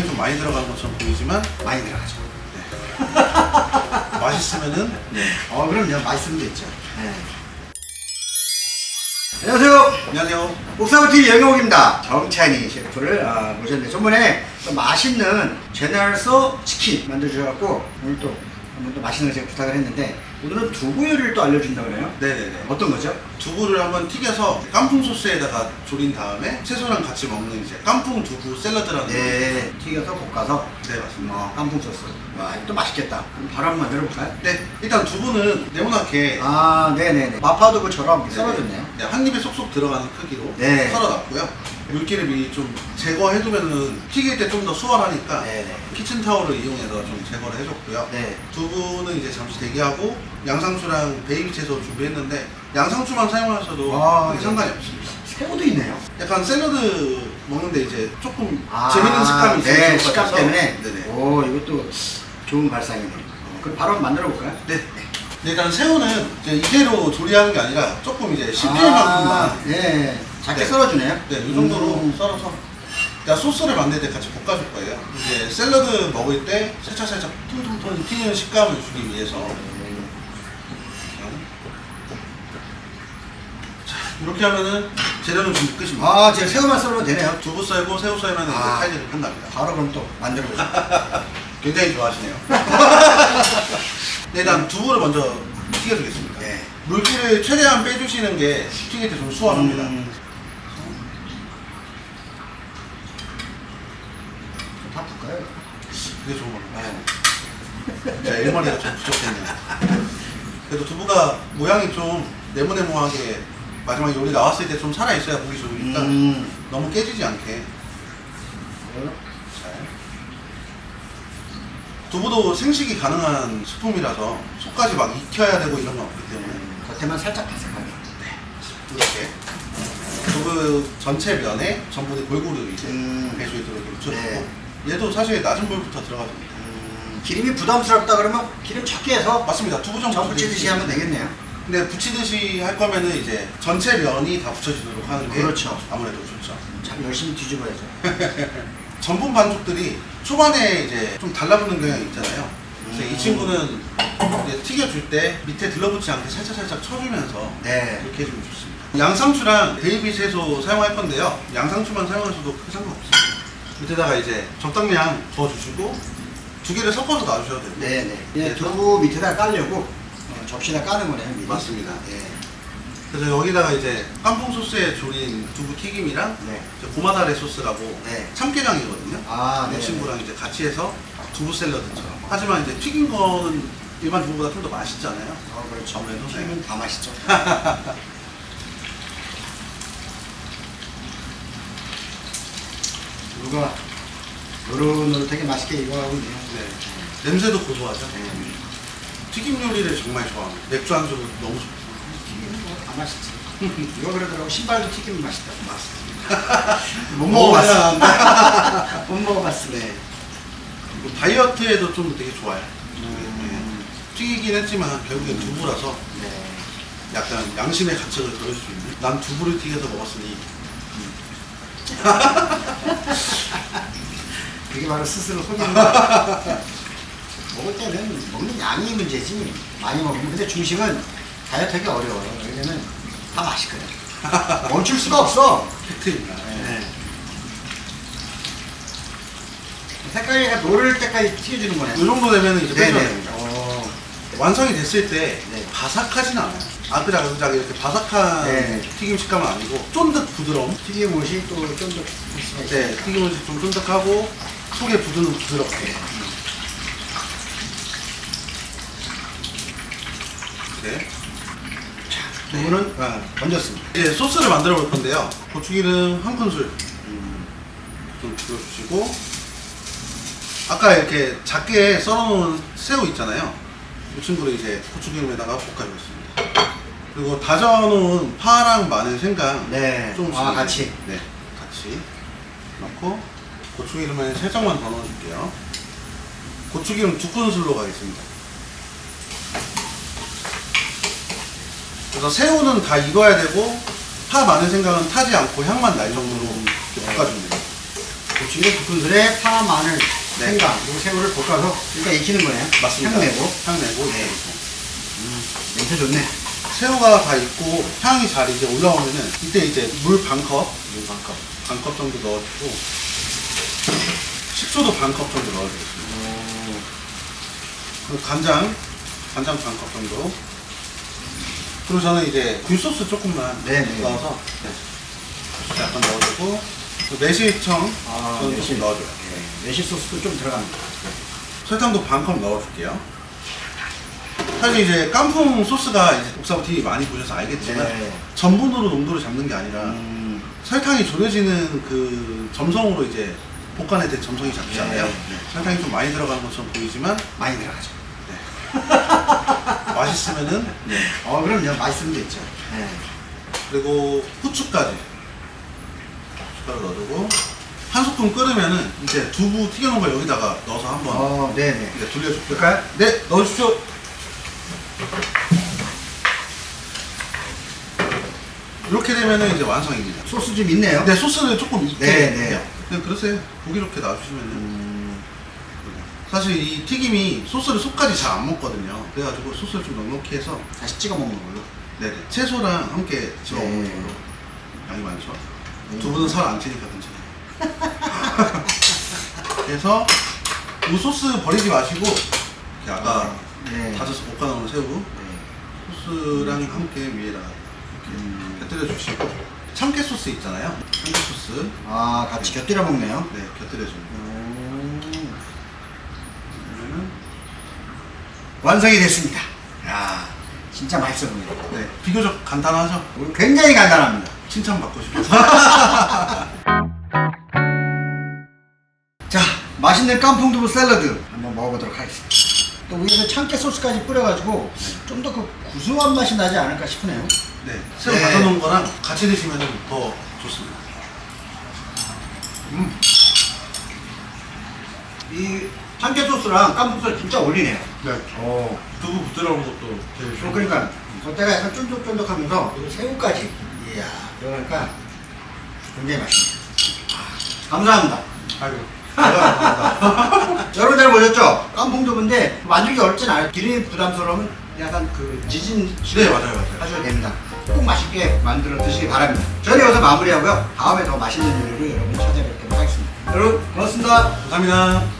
양이 좀 많이 들어간 것처럼 보이지만 많이 들어가죠. 맛있으면은 네. 어, 그럼요. 맛있으면 됐죠. 네. 안녕하세요. 안녕하세요. 옥사부TV 영영욱입니다. 정찬희 셰프를 아, 모셨는데 저번에 또 맛있는 제너럴서 치킨 만들어주셔갖고 오늘 또 한번 또 맛있는 거 제가 부탁을 했는데 오늘은 두부 요리를 또 알려준다고 그래요? 네네네. 어떤 거죠? 두부를 한번 튀겨서 깐풍 소스에다가 졸인 다음에 채소랑 같이 먹는 이제 깐풍 두부 샐러드라는 네, 튀겨서 볶아서 네 맞습니다. 어, 깐풍 소스. 와, 이거 또 맛있겠다. 그럼 바로 한번 만들어볼까요? 네 일단 두부는 네모나게 아, 네네네. 마파두부처럼 썰어줬네요. 네, 한 입에 쏙쏙 들어가는 크기로 네. 썰어놨고요. 물기를 미리 좀 제거해두면은 튀길 때 좀 더 수월하니까 네네. 키친타올을 이용해서 좀 제거를 해줬고요. 네. 두부는 이제 잠시 대기하고 양상추랑 베이비 채소 준비했는데 양상추만 사용하셔도 아, 네. 상관이 없습니다. 새우도 있네요. 약간 샐러드 먹는데 이제 조금 아, 재밌는 식감이 있어요. 네, 식감 때문에. 네네. 오, 이것도 좋은 발상이네요. 어, 그럼 바로 한번 만들어 볼까요? 네. 네, 일단 새우는 이제 이대로 조리하는 게 아니라 조금 이제 씹힐 만큼만 네. 작게 네. 썰어주네요. 네, 이 정도로 음. 썰어서 일단 소스를 만들 때 같이 볶아줄 거예요. 이제 샐러드 먹을 때 살짝 살짝 퉁퉁퉁 튀는 식감을 주기 위해서 자, 이렇게 하면은 재료는 준비 끝입니다. 아, 제가 새우만 썰어도 되네요. 두부 썰고 새우 썰면 이제 아. 칼질을 끝납니다. 바로 그럼 또 만들어 보죠. 굉장히 좋아하시네요. 네, 일단 두부를 먼저 튀겨주겠습니다. 네. 물기를 최대한 빼주시는 게 튀길 때 좀 수월합니다. 음. 다 볼까요? 그게 좋은 겁니다. 네. 제 일머리가 좀 부족했네요. 그래도 두부가 모양이 좀 네모네모하게 마지막에 요리 나왔을 때 좀 살아있어야 보기 좋으니까 음. 너무 깨지지 않게 잘. 두부도 생식이 가능한 식품이라서 속까지 막 익혀야 되고 이런 건 없기 때문에 음, 겉에만 살짝 바삭하게. 이렇게 두부 전체 면에 전분이 골고루 이제 음. 배수에 들어오게 묻혀주고 네. 얘도 사실 낮은 불부터 들어가줍니다. 음, 기름이 부담스럽다 그러면 기름 적게 해서 맞습니다. 두부 좀전 부치듯이 하면 되겠네요. 근데 부치듯이 할 거면은 이제 전체 면이 다 붙여지도록 하는 게 그렇죠. 아무래도 좋죠. 참 열심히 뒤집어야죠. 전분 반죽들이 초반에 이제 좀 달라붙는 경향이 있잖아요. 그래서 음. 이 친구는 이제 튀겨줄 때 밑에 들러붙지 않게 살짝 살짝 쳐주면서 네. 이렇게 해주면 좋습니다. 양상추랑 베이비 채소 사용할 건데요. 양상추만 사용하셔도 크게 상관없습니다. 밑에다가 이제 적당량 부어주시고 두 개를 섞어서 놔주셔도 되고 네네. 예, 그래서- 두부 밑에다 깔려고 어, 접시에다 까는 거네요. 미리. 맞습니다. 예. 그래서 여기다가 이제 깐풍 소스에 졸인 두부 튀김이랑 네. 이제 고마다레 소스라고 네. 참깨장이거든요. 아, 이 네. 친구랑 이제 같이 해서 두부 샐러드처럼. 하지만 이제 튀긴 거는 일반 두부보다 좀 더 맛있잖아요. 어, 그렇죠. 아무래도. 튀김은 다 맛있죠. 두부가 노릇노릇하게 맛있게 익어가고 있네요. 네. 냄새도 고소하죠. 네. 튀김 요리를 정말 좋아합니다. 맥주 안주도 너무 좋고. 뭐다 맛있지. 이거 그러더라고 신발도 튀기면 맛있다. 맞습니다. 못 먹어봤어. 못 먹어봤어. 네. 그리고 다이어트에도 좀 되게 좋아요. 음. 네. 튀기긴 했지만 결국엔 두부라서 네. 약간 양심의 가책을 그럴 수 있는. 난 두부를 튀겨서 먹었으니 그게 바로 스스로 속이는 거야. 먹을 때는 먹는 양이 문제지 많이 먹으면 근데 중식은 다이어트하기 어려워요. 왜냐면 다 맛있거든. 멈출 수가 없어. 팩트입니다. 네. 색깔이 노를 때까지 튀겨주는 거네. 이 정도 되면 이제 빼줘야 네네. 됩니다. 어, 완성이 됐을 때 네. 바삭하진 않아요. 아그작아그작 이렇게 바삭한 네. 튀김 식감은 아니고 쫀득 부드러움. 튀김옷이 또 있어요. 네, 튀김옷이 좀 쫀득하고 속에 부드는 부드럽게. 이렇게. 두부는 어, 건졌습니다. 이제 소스를 만들어 볼 건데요. 고추기름 한 큰술 좀 줄여주시고 아까 이렇게 작게 썰어놓은 새우 있잖아요. 이 친구를 이제 고추기름에다가 볶아주겠습니다. 그리고 다져놓은 파랑 마늘, 생강 네. 조금씩 아, 같이. 네, 같이 넣고 고추기름을 살짝만 더 넣어줄게요. 고추기름 두 큰술로 가겠습니다. 그래서 새우는 다 익어야 되고 파, 마늘, 생강은 타지 않고 향만 날 정도로 이렇게 볶아줍니다. 큰술에 파, 마늘, 네. 생강 그리고 새우를 볶아서 일단 익히는 거네요. 맞습니다. 향 내고 향 내고 네. 이제 냄새 좋네. 새우가 다 익고 향이 잘 이제 올라오면은 이때 이제 물 반 컵, 물 반 컵. 반 컵 정도 넣어주고 식초도 반 컵 정도 넣어주겠습니다. 오. 그리고 간장, 간장 반 컵 정도. 그리고 저는 이제 굴소스 조금만 네네. 넣어서 네. 약간 넣어주고 그 매실청 아, 저는 매실. 조금 넣어줘요. 네. 매실 소스도 좀 들어갑니다. 설탕도 반컵 넣어줄게요. 사실 이제 깐풍 소스가 이제 옥사부 TV 많이 보셔서 알겠지만 네. 전분으로 농도를 잡는 게 아니라 음. 설탕이 졸여지는 그 점성으로 이제 볶아낼 때 점성이 잡히잖아요. 네, 네. 설탕이 좀 많이 들어가는 것처럼 보이지만 많이 들어가죠. 맛있으면은 네. 어, 그럼요. 맛있으면 됐죠. 네. 그리고 후추까지 후춧가루 넣어주고 한 스푼 끓으면은 이제 두부 튀겨놓은 걸 여기다가 넣어서 한번 어, 네네. 이제 돌려줄게요. 그럴까요? 네, 넣어주십시오. 이렇게 되면은 이제 완성입니다. 소스 좀 있네요. 근데 소스는 조금 익게 네, 네. 해요. 그냥 그러세요. 고기 이렇게 놔주시면은 음. 사실 이 튀김이 소스를 속까지 잘 안 먹거든요. 그래가지고 소스를 좀 넉넉히 해서 다시 찍어 먹는 걸로. 네네 채소랑 함께 집어 먹는 네. 걸로 양이 많죠. 두 분은 살 안 찌니까 괜찮아요. 그래서 이 소스 버리지 마시고 이렇게 아까 네. 다져서 볶아놓은 새우 네. 소스랑 함께 위에다 음. 곁들여 주시고 참깨 소스 있잖아요. 참깨 소스 아, 같이 곁들여 먹네요. 네 곁들여 줍니다. 음. 그러면은 완성이 됐습니다. 야, 진짜 맛있어 보여요. 네 비교적 간단하죠. 굉장히 간단합니다. 칭찬받고 싶어서. 자, 맛있는 깐풍두부 샐러드 한번 먹어보도록 하겠습니다. 또 위에서 참깨 소스까지 뿌려가지고 좀 더 그 구수한 맛이 나지 않을까 싶으네요. 네 새우 네. 다져놓은 거랑 같이 드시면 더 좋습니다. 음. 이 참깨 소스랑 깐풍 소스 진짜 어울리네요. 네. 어. 두부 부드러운 것도 되게 어, 그러니까 겉에가 약간 쫀득쫀득하면서 그리고 새우까지. 이야, 그러니까 굉장히 맛있네요. 아, 감사합니다. 아이고. 감사합니다. 여러분 잘 보셨죠? 깐풍두부인데 만들기 어렵진 않아요. 기름이 부담스러우면 약간 그 지진 네 맞아요 맞아요. 하셔도 됩니다. 꼭 맛있게 만들어 드시기 바랍니다. 저는 여기서 마무리하고요. 다음에 더 맛있는 요리로 여러분 찾아뵙도록 하겠습니다. 여러분 고맙습니다. 감사합니다.